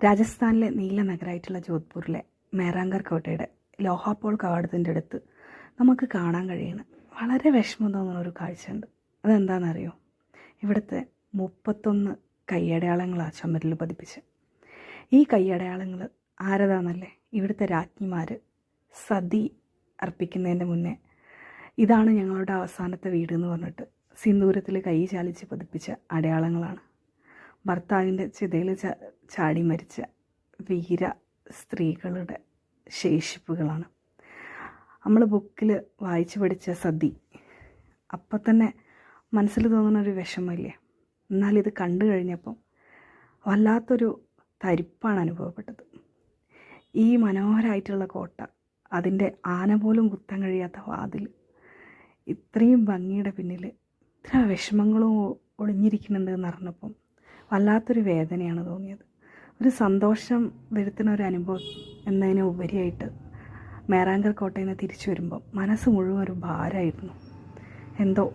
രാജസ്ഥാനിലെ നീല നഗരമായിട്ടുള്ള ജോധ്പൂരിലെ മേറാങ്കർ കോട്ടയുടെ ലോഹാപോൾ കവാടത്തിന്റെ അടുത്ത് നമുക്ക് കാണാൻ കഴിയുന്ന വളരെ വിഷമം തോന്നുന്ന ഒരു കാഴ്ചയുണ്ട്. അതെന്താണെന്നറിയോ? ഇവിടുത്തെ മുപ്പത്തൊന്ന് കൈയടയാളങ്ങളാണ് ചുമരിൽ പതിപ്പിച്ച് ഈ കൈയടയാളങ്ങൾ ആരതാണെന്നല്ലേ ഇവിടുത്തെ രാജ്ഞിമാർ സതി അർപ്പിക്കുന്നതിന്റെ മുന്നേ ഇതാണ് ഞങ്ങളുടെ അവസാനത്തെ വീട് എന്ന് പറഞ്ഞിട്ട് സിന്ദൂരത്തിൽ കൈ ചാലിച്ച് പതിപ്പിച്ച അടയാളങ്ങളാണ്. ഭർത്താവിന്റെ ചിതയിൽ ചാടി മരിച്ച വീര സ്ത്രീകളുടെ ശേഷിപ്പുകളാണ്. നമ്മൾ ബുക്കിൽ വായിച്ചു പഠിച്ച സതി അപ്പം തന്നെ മനസ്സിൽ തോന്നുന്ന ഒരു വിഷമമില്ലേ? എന്നാലിത് കണ്ടു കഴിഞ്ഞപ്പം വല്ലാത്തൊരു തരിപ്പാണ് അനുഭവപ്പെട്ടത്. ഈ മനോഹരമായിട്ടുള്ള കോട്ട അതിന്റെ ആന പോലും കുത്താൻ കഴിയാത്ത വാതിൽ ഇത്രയും ഭംഗിയുടെ പിന്നിൽ ഇത്ര വിഷമങ്ങളും ഒളിഞ്ഞിരിക്കുന്നുണ്ട് എന്ന് അറിഞ്ഞപ്പം വല്ലാത്തൊരു വേദനയാണ് തോന്നിയത്. ഒരു സന്തോഷം വരുത്തുന്ന ഒരു അനുഭവം എന്നതിന് ഉപരിയായിട്ട് മേറാങ്കർ കോട്ടയിൽ നിന്ന് തിരിച്ചു വരുമ്പോൾ മനസ്സ് മുഴുവൻ ഒരു ഭാരമായിരുന്നു. എന്തോ